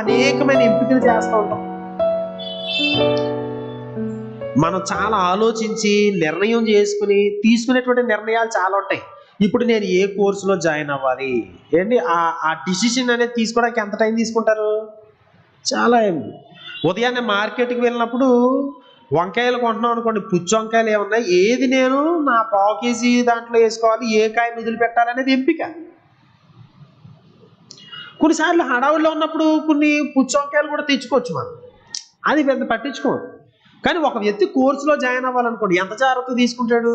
అనేకమైన ఎంపికలు చేస్తూ ఉంటాం. మనం చాలా ఆలోచించి నిర్ణయం చేసుకుని తీసుకునేటువంటి నిర్ణయాలు చాలా ఉంటాయి. ఇప్పుడు నేను ఏ కోర్సులో జాయిన్ అవ్వాలి? ఏంటి? ఆ ఆ డిసిషన్ అనేది తీసుకోవడానికి ఎంత టైం తీసుకుంటారు? చాలా ఉదయాన్నే మార్కెట్కి వెళ్ళినప్పుడు వంకాయలు కొంటున్నాం అనుకోండి పుచ్చి వంకాయలు ఏమున్నాయి? ఏది నేను నా పావు కేజీ దాంట్లో వేసుకోవాలి ఏ కాయను వదిలిపెట్టాలనేది ఎంపిక. కొన్నిసార్లు హడావుల్లో ఉన్నప్పుడు కొన్ని పుచ్చి కూడా తెచ్చుకోవచ్చు మనం. అది పెద్ద పట్టించుకోం కానీ ఒక వ్యక్తి కోర్సులో జాయిన్ అవ్వాలనుకోండి ఎంత జాగ్రత్త తీసుకుంటాడు?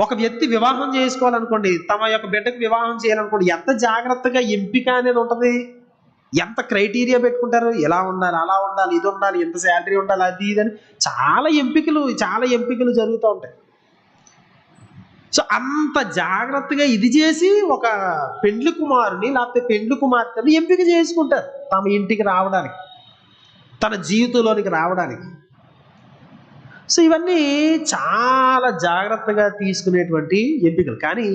ఒక వ్యక్తి వివాహం చేసుకోవాలనుకోండి తమ యొక్క బిడ్డకు వివాహం చేయాలనుకోండి ఎంత జాగ్రత్తగా ఎంపిక అనేది ఉంటుంది? ఎంత క్రైటీరియా పెట్టుకుంటారు? ఎలా ఉండాలి అలా ఉండాలి ఇది ఉండాలి ఎంత శాలరీ ఉండాలి అది ఇది అని చాలా ఎంపికలు చాలా ఎంపికలు జరుగుతూ ఉంటాయి. సో అంత జాగ్రత్తగా ఇది చేసి ఒక పెండ్లి కుమారుని లేకపోతే పెండ్లి కుమార్తెని ఎంపిక చేసుకుంటారు తమ ఇంటికి రావడానికి తన జీవితంలోనికి రావడానికి. సో ఇవన్నీ చాలా జాగ్రత్తగా తీసుకునేటువంటి ఎంపికలు. కానీ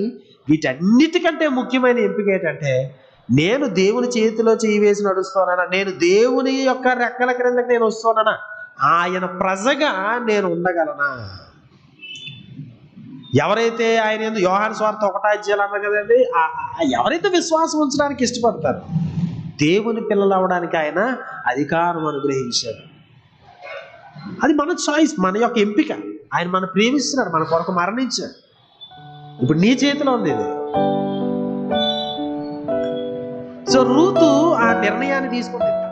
వీటన్నిటికంటే ముఖ్యమైన ఎంపిక ఏంటంటే నేను దేవుని చేతిలో చేయి వేసి నడుస్తున్నానా? నేను దేవుని యొక్క రెక్కల క్రిందకి నేను వస్తున్నానా? ఆయన ప్రజగా నేను ఉండగలనా? ఎవరైతే ఆయన ఎందుకు యోహాన్ స్వార్థ ఒకటా అన్నారు కదండి ఆ- ఎవరైతే విశ్వాసం ఉంచడానికి ఇష్టపడతారు దేవుని పిల్లలు అవడానికి ఆయన అధికారం అనుగ్రహించారు అది మన చాయిస్ మన యొక్క ఎంపిక. ఆయన మన ప్రేమిస్తున్నాడు మన కొరకు మరణించాడు. ఇప్పుడు నీ చేతిలో ఉంది ఇది. సో రూతు ఆ నిర్ణయాన్ని తీసుకుంది.